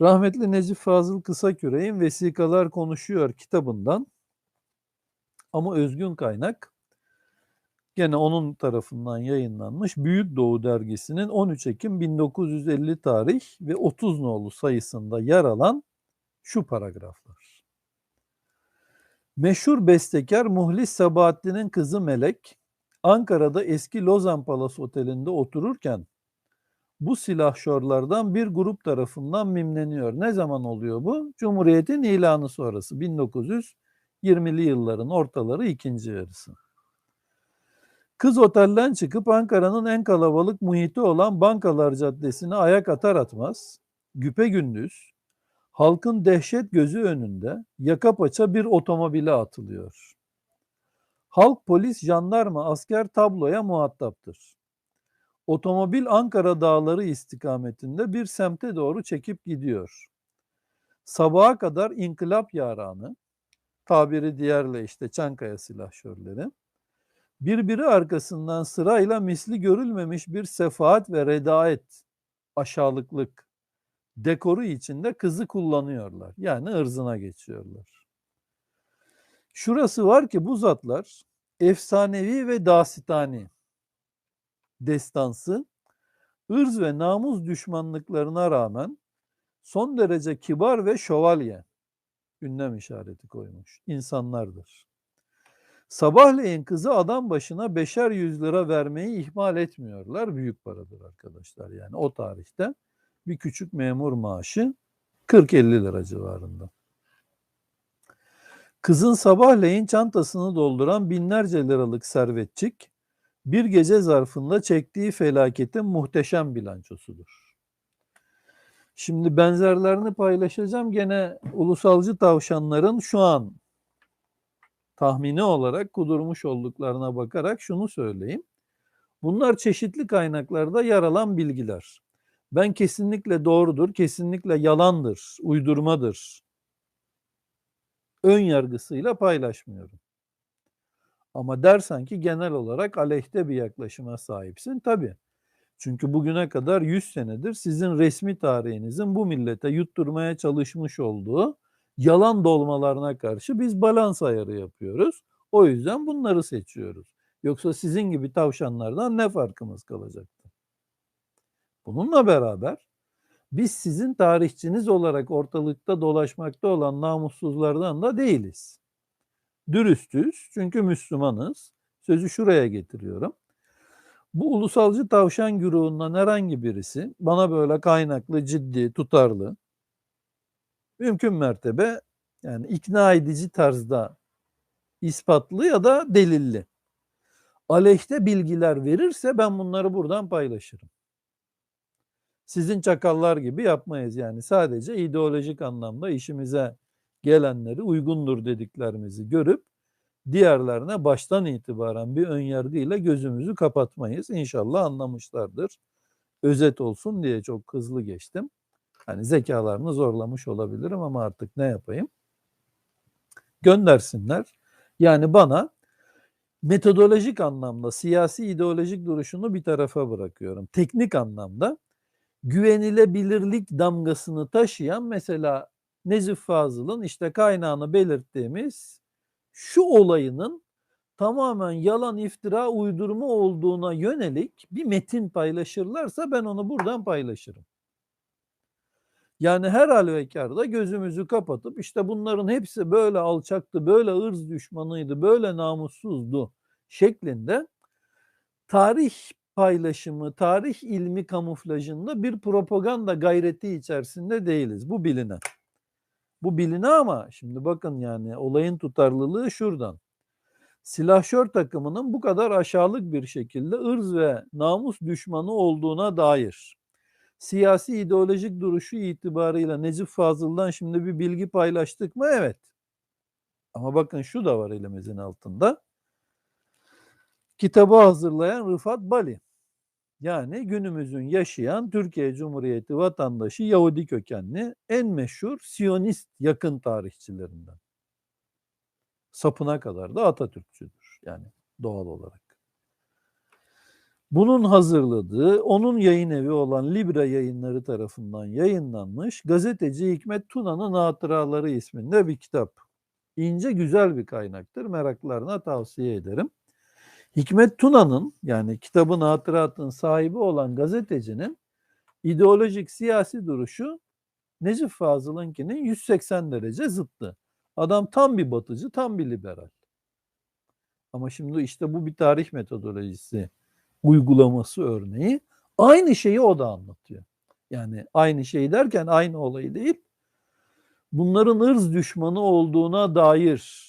Rahmetli Necip Fazıl Kısaküre'nin Vesikalar Konuşuyor kitabından ama özgün kaynak gene onun tarafından yayınlanmış Büyük Doğu dergisinin 13 Ekim 1950 tarih ve 30 nolu sayısında yer alan şu paragraflar. Meşhur bestekar Muhlis Sabahattin'in kızı Melek, Ankara'da eski Lozan Palas Oteli'nde otururken bu silahşörlerden bir grup tarafından mimleniyor. Ne zaman oluyor bu? Cumhuriyet'in ilanı sonrası 1920'li yılların ortaları ikinci yarısı. Kız otelden çıkıp Ankara'nın en kalabalık muhiti olan Bankalar Caddesi'ne ayak atar atmaz, güpe gündüz, halkın dehşet gözü önünde yaka paça bir otomobile atılıyor. Halk, polis, jandarma, asker tabloya muhataptır. Otomobil Ankara dağları istikametinde bir semte doğru çekip gidiyor. Sabaha kadar inkılap yaranı, tabiri diğerle işte Çankaya silahşörleri, birbiri arkasından sırayla misli görülmemiş bir sefaat ve redaet, aşağılıklık, dekoru içinde kızı kullanıyorlar. Yani ırzına geçiyorlar. Şurası var ki bu zatlar efsanevi ve dasitani destansı ırz ve namus düşmanlıklarına rağmen son derece kibar ve şövalye ünlem işareti koymuş insanlardır. Sabahleyin kızı adam başına beşer yüz lira vermeyi ihmal etmiyorlar. Büyük paradır arkadaşlar yani o tarihte bir küçük memur maaşı 40-50 lira civarında. Kızın sabahleyin çantasını dolduran binlerce liralık servetçik bir gece zarfında çektiği felaketin muhteşem bilançosudur. Şimdi benzerlerini paylaşacağım. Gene ulusalcı tavşanların şu an tahmini olarak kudurmuş olduklarına bakarak şunu söyleyeyim. Bunlar çeşitli kaynaklarda yer alan bilgiler. Ben kesinlikle doğrudur, kesinlikle yalandır, uydurmadır. Ön yargısıyla paylaşmıyorum. Ama dersen ki genel olarak aleyhte bir yaklaşıma sahipsin. Tabii. Çünkü bugüne kadar 100 senedir sizin resmi tarihinizin bu millete yutturmaya çalışmış olduğu yalan dolmalarına karşı biz balans ayarı yapıyoruz. O yüzden bunları seçiyoruz. Yoksa sizin gibi tavşanlardan ne farkımız kalacaktı? Bununla beraber biz sizin tarihçiniz olarak ortalıkta dolaşmakta olan namussuzlardan da değiliz. Dürüstüz çünkü Müslümanız. Sözü şuraya getiriyorum. Bu ulusalcı tavşan güruhundan herhangi birisi bana böyle kaynaklı, ciddi, tutarlı, mümkün mertebe yani ikna edici tarzda ispatlı ya da delilli aleyhte bilgiler verirse ben bunları buradan paylaşırım. Sizin çakallar gibi yapmayız yani sadece ideolojik anlamda işimize gelenleri uygundur dediklerimizi görüp diğerlerine baştan itibaren bir önyargıyla gözümüzü kapatmayız. İnşallah anlamışlardır. Özet olsun diye çok hızlı geçtim. Hani zekalarını zorlamış olabilirim ama artık ne yapayım? Göndersinler. Yani bana metodolojik anlamda siyasi ideolojik duruşunu bir tarafa bırakıyorum. Teknik anlamda güvenilebilirlik damgasını taşıyan mesela Necip Fazıl'ın işte kaynağını belirttiğimiz şu olayının tamamen yalan iftira uydurma olduğuna yönelik bir metin paylaşırlarsa ben onu buradan paylaşırım. Yani her halükarda gözümüzü kapatıp işte bunların hepsi böyle alçaktı, böyle ırz düşmanıydı, böyle namussuzdu şeklinde tarih paylaşımı, tarih ilmi kamuflajında bir propaganda gayreti içerisinde değiliz. Bu biline. Bu biline ama şimdi bakın yani olayın tutarlılığı şuradan. Silahşör takımının bu kadar aşağılık bir şekilde ırz ve namus düşmanı olduğuna dair siyasi ideolojik duruşu itibarıyla Necip Fazıl'dan şimdi bir bilgi paylaştık mı? Evet. Ama bakın şu da var elimizin altında. Kitabı hazırlayan Rıfat Bali. Yani günümüzün yaşayan Türkiye Cumhuriyeti vatandaşı Yahudi kökenli en meşhur Siyonist yakın tarihçilerinden. Sapına kadar da Atatürkçüdür yani doğal olarak. Bunun hazırladığı, onun yayın evi olan Libra yayınları tarafından yayınlanmış gazeteci Hikmet Tuna'nın Hatıraları isminde bir kitap. İnce güzel bir kaynaktır. Meraklarına tavsiye ederim. Hikmet Tuna'nın yani kitabın hatıratın sahibi olan gazetecinin ideolojik siyasi duruşu Necip Fazıl'ınkinin 180 derece zıttı. Adam tam bir batıcı, tam bir liberal. Ama şimdi işte bu bir tarih metodolojisi uygulaması örneği. Aynı şeyi o da anlatıyor. Yani aynı şey derken aynı olayı değil. Bunların ırz düşmanı olduğuna dair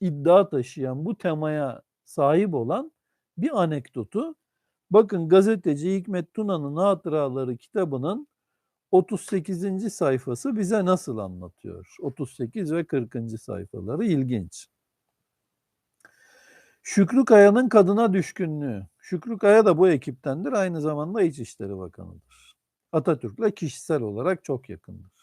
iddia taşıyan bu temaya sahip olan bir anekdotu bakın gazeteci Hikmet Tuna'nın Hatıraları kitabının 38. sayfası bize nasıl anlatıyor? 38 ve 40. sayfaları ilginç. Şükrü Kaya'nın kadına düşkünlüğü. Şükrü Kaya da bu ekiptendir. Aynı zamanda İçişleri Bakanı'dır. Atatürk'le kişisel olarak çok yakındır.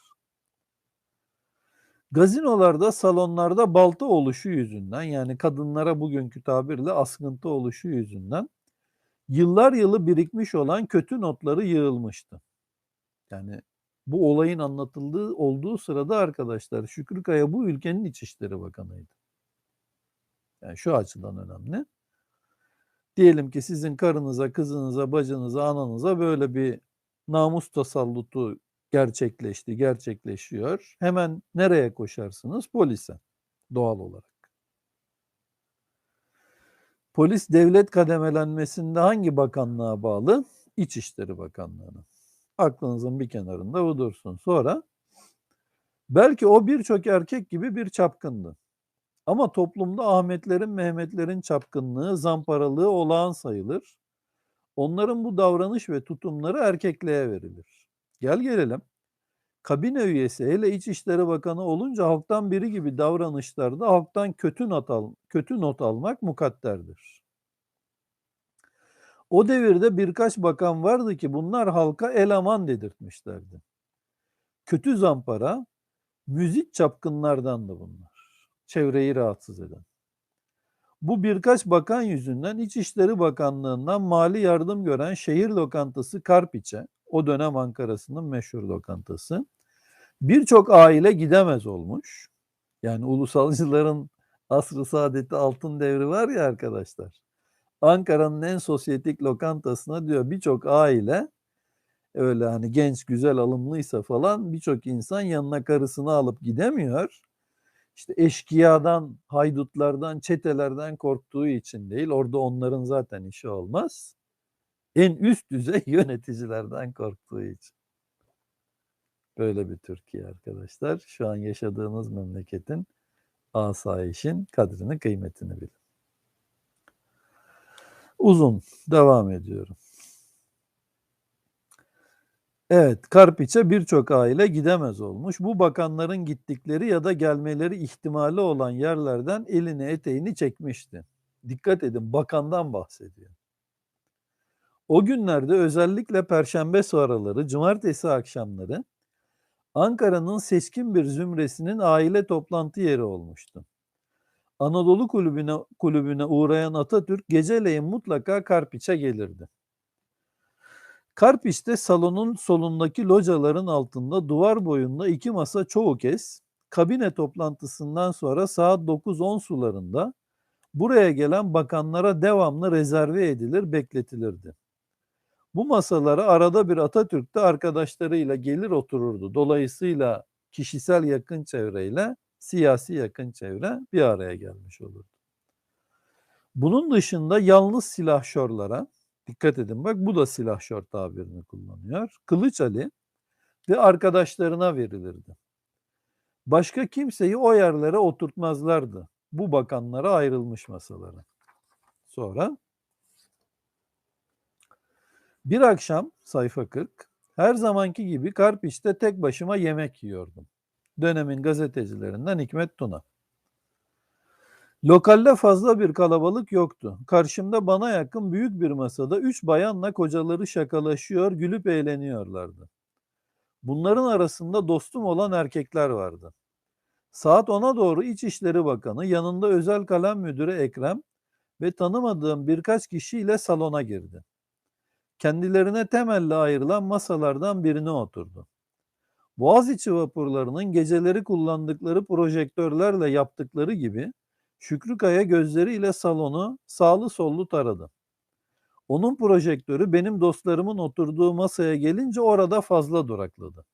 Gazinolarda, salonlarda balta oluşu yüzünden yani kadınlara bugünkü tabirle askıntı oluşu yüzünden yıllar yılı birikmiş olan kötü notları yığılmıştı. Yani bu olayın anlatıldığı olduğu sırada arkadaşlar Şükrü Kaya bu ülkenin İçişleri Bakanı'ydı. Yani şu açıdan önemli. Diyelim ki sizin karınıza, kızınıza, bacınıza, ananıza böyle bir namus tasallutu gerçekleşti, gerçekleşiyor. Hemen nereye koşarsınız? Polise doğal olarak. Polis devlet kademelenmesinde hangi bakanlığa bağlı? İçişleri Bakanlığı'na. Aklınızın bir kenarında bu dursun. Sonra belki o birçok erkek gibi bir çapkındı. Ama toplumda Ahmetlerin, Mehmetlerin çapkınlığı, zamparalığı olağan sayılır. Onların bu davranış ve tutumları erkekliğe verilir. Gel gelelim. Kabine üyesi hele İçişleri Bakanı olunca halktan biri gibi davranışlarda halktan kötü not, al, kötü not almak mukadderdir. O devirde birkaç bakan vardı ki bunlar halka eleman dedirtmişlerdi. Kötü zampara, müzik çapkınlardan da bunlar. Çevreyi rahatsız eden. Bu birkaç bakan yüzünden İçişleri Bakanlığı'ndan mali yardım gören şehir lokantası Karpiç'e, o dönem Ankara'sının meşhur lokantası, birçok aile gidemez olmuş. Yani ulusalcıların asrı saadeti altın devri var ya arkadaşlar. Ankara'nın en sosyetik lokantasına diyor birçok aile öyle hani genç güzel alımlıysa falan birçok insan yanına karısını alıp gidemiyor. İşte eşkıyadan, haydutlardan, çetelerden korktuğu için değil. Orada onların zaten işi olmaz. En üst düzey yöneticilerden korktuğu için. Böyle bir Türkiye arkadaşlar. Şu an yaşadığınız memleketin asayişin kadrini kıymetini bilin. Uzun devam ediyorum. Evet, Karpiç'e birçok aile gidemez olmuş. Bu bakanların gittikleri ya da gelmeleri ihtimali olan yerlerden elini eteğini çekmişti. Dikkat edin, bakandan bahsediyor. O günlerde özellikle perşembe sonraları, cumartesi akşamları Ankara'nın seçkin bir zümresinin aile toplantı yeri olmuştu. Anadolu kulübüne, kulübüne uğrayan Atatürk geceleyin mutlaka Karpiç'e gelirdi. Karpiç'te salonun solundaki locaların altında duvar boyunda iki masa çoğu kez kabine toplantısından sonra saat 9-10 sularında buraya gelen bakanlara devamlı rezerve edilir, bekletilirdi. Bu masalara arada bir Atatürk de arkadaşlarıyla gelir otururdu. Dolayısıyla kişisel yakın çevreyle siyasi yakın çevre bir araya gelmiş olurdu. Bunun dışında yalnız silahşörlara, dikkat edin bak bu da silahşör tabirini kullanıyor. Kılıç Ali ve arkadaşlarına verilirdi. Başka kimseyi o yerlere oturtmazlardı. Bu bakanlara ayrılmış masalara. Sonra bir akşam sayfa 40 her zamanki gibi Karpiç'te tek başıma yemek yiyordum. Dönemin gazetecilerinden Hikmet Tuna. Lokalde fazla bir kalabalık yoktu. Karşımda bana yakın büyük bir masada üç bayanla kocaları şakalaşıyor, gülüp eğleniyorlardı. Bunların arasında dostum olan erkekler vardı. Saat 10'a doğru İçişleri Bakanı, yanında özel kalem müdürü Ekrem ve tanımadığım birkaç kişiyle salona girdi. Kendilerine temelle ayrılan masalardan birine oturdu. Boğaziçi vapurlarının geceleri kullandıkları projektörlerle yaptıkları gibi Şükrü Kaya gözleriyle salonu sağlı sollu taradı. Onun projektörü benim dostlarımın oturduğu masaya gelince orada fazla durakladı.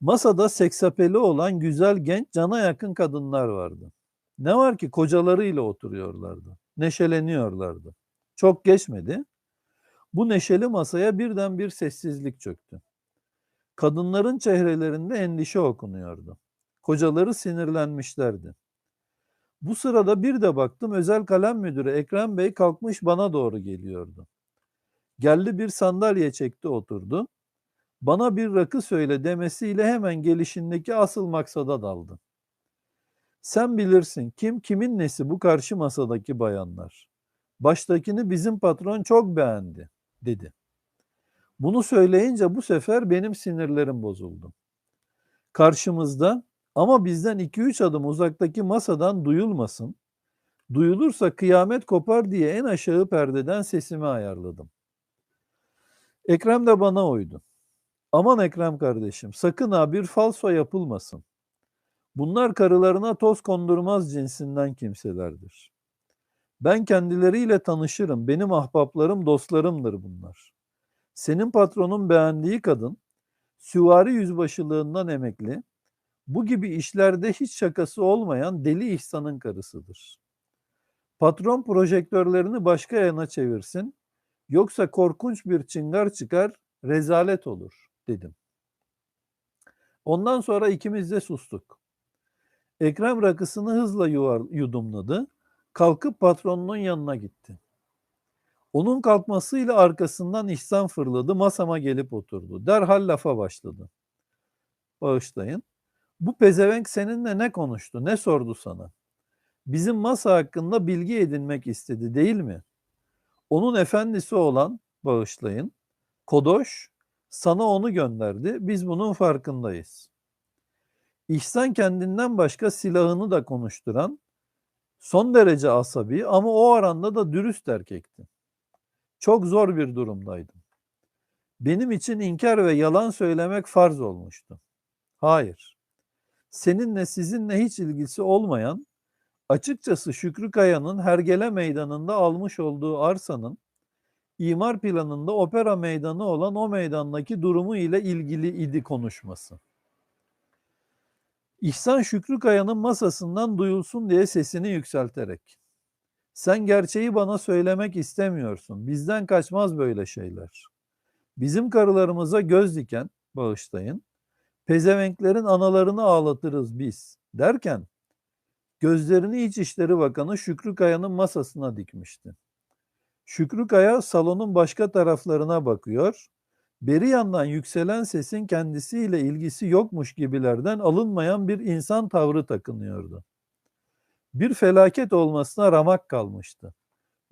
Masada seksapeli olan güzel genç cana yakın kadınlar vardı. Ne var ki kocalarıyla oturuyorlardı. Neşeleniyorlardı. Çok geçmedi. Bu neşeli masaya birden bir sessizlik çöktü. Kadınların çehrelerinde endişe okunuyordu. Kocaları sinirlenmişlerdi. Bu sırada bir de baktım özel kalem müdürü Ekrem Bey kalkmış bana doğru geliyordu. Geldi bir sandalye çekti oturdu. Bana bir rakı söyle demesiyle hemen gelişindeki asıl maksada daldı. Sen bilirsin kim kimin nesi bu karşı masadaki bayanlar. Baştakini bizim patron çok beğendi dedi. Bunu söyleyince bu sefer benim sinirlerim bozuldu. Karşımızda ama bizden 2-3 adım uzaktaki masadan duyulmasın. Duyulursa kıyamet kopar diye en aşağı perdeden sesimi ayarladım. Ekrem de bana uydu. Aman Ekrem kardeşim sakın ha bir falso yapılmasın. Bunlar karılarına toz kondurmaz cinsinden kimselerdir. Ben kendileriyle tanışırım. Benim ahbaplarım, dostlarımdır bunlar. Senin patronun beğendiği kadın, süvari yüzbaşılığından emekli, bu gibi işlerde hiç şakası olmayan deli İhsan'ın karısıdır. Patron projektörlerini başka yana çevirsin, yoksa korkunç bir çıngar çıkar, rezalet olur dedim. Ondan sonra ikimiz de sustuk. Ekrem rakısını hızla yuvar, yudumladı. Kalkıp patronunun yanına gitti. Onun kalkmasıyla arkasından İhsan fırladı, masama gelip oturdu. Derhal lafa başladı. Bağışlayın. Bu pezevenk seninle ne konuştu, ne sordu sana? Bizim masa hakkında bilgi edinmek istedi değil mi? Onun efendisi olan, bağışlayın, Kodoş sana onu gönderdi. Biz bunun farkındayız. İhsan kendinden başka silahını da konuşturan, son derece asabi ama o aranda da dürüst erkekti. Çok zor bir durumdaydım. Benim için inkar ve yalan söylemek farz olmuştu. Hayır. Seninle sizinle hiç ilgisi olmayan, açıkçası Şükrü Kaya'nın Hergele Meydanı'nda almış olduğu arsanın imar planında opera meydanı olan o meydandaki durumu ile ilgili idi konuşması. İhsan Şükrü Kaya'nın masasından duyulsun diye sesini yükselterek. Sen gerçeği bana söylemek istemiyorsun. Bizden kaçmaz böyle şeyler. Bizim karılarımıza göz diken, bağışlayın, pezevenklerin analarını ağlatırız biz derken gözlerini İçişleri Bakanı Şükrü Kaya'nın masasına dikmişti. Şükrü Kaya salonun başka taraflarına bakıyor. Beri yandan yükselen sesin kendisiyle ilgisi yokmuş gibilerden alınmayan bir insan tavrı takınıyordu. Bir felaket olmasına ramak kalmıştı.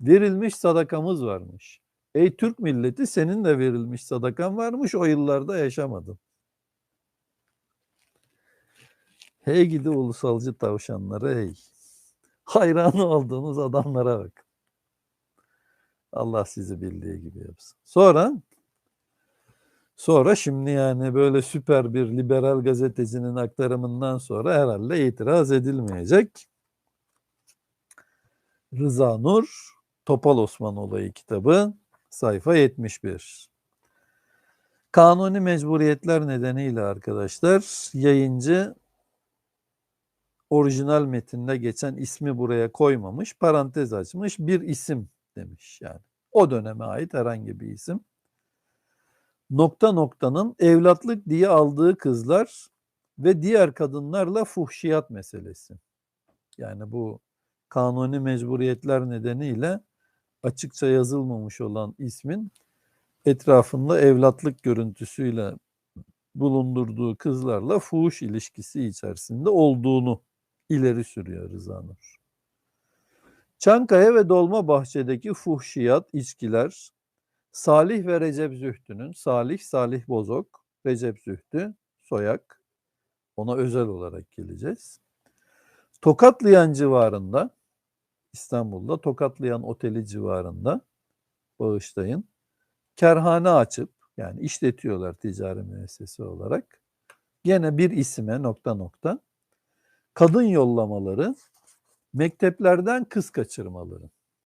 Verilmiş sadakamız varmış. Ey Türk milleti senin de verilmiş sadakan varmış o yıllarda yaşamadın. Hey gidi ulusalcı tavşanları hey. Hayranı olduğunuz adamlara bak. Allah sizi bildiği gibi yapsın. Sonra sonra şimdi yani böyle süper bir liberal gazetecinin aktarımından sonra herhalde itiraz edilmeyecek. Rıza Nur Topal Osman olayı kitabı sayfa 71. Kanuni mecburiyetler nedeniyle arkadaşlar yayıncı orijinal metinde geçen ismi buraya koymamış, parantez açmış bir isim demiş yani. O döneme ait herhangi bir isim. Nokta noktanın evlatlık diye aldığı kızlar ve diğer kadınlarla fuhşiyat meselesi. Yani bu kanuni mecburiyetler nedeniyle açıkça yazılmamış olan ismin etrafında evlatlık görüntüsüyle bulundurduğu kızlarla fuhuş ilişkisi içerisinde olduğunu ileri sürüyor Rıza Nur. Çankaya ve Dolmabahçe'deki fuhşiyat, içkiler, Salih ve Recep Zühtü'nün, Salih, Salih Bozok, Recep Zühtü, Soyak, ona özel olarak geleceğiz. Tokatlıyan civarında İstanbul'da Tokatlayan Oteli civarında bağışlayın. Kerhane açıp yani işletiyorlar ticari müessese olarak. Gene bir isime nokta nokta kadın yollamaları mekteplerden kız kaçırmaları.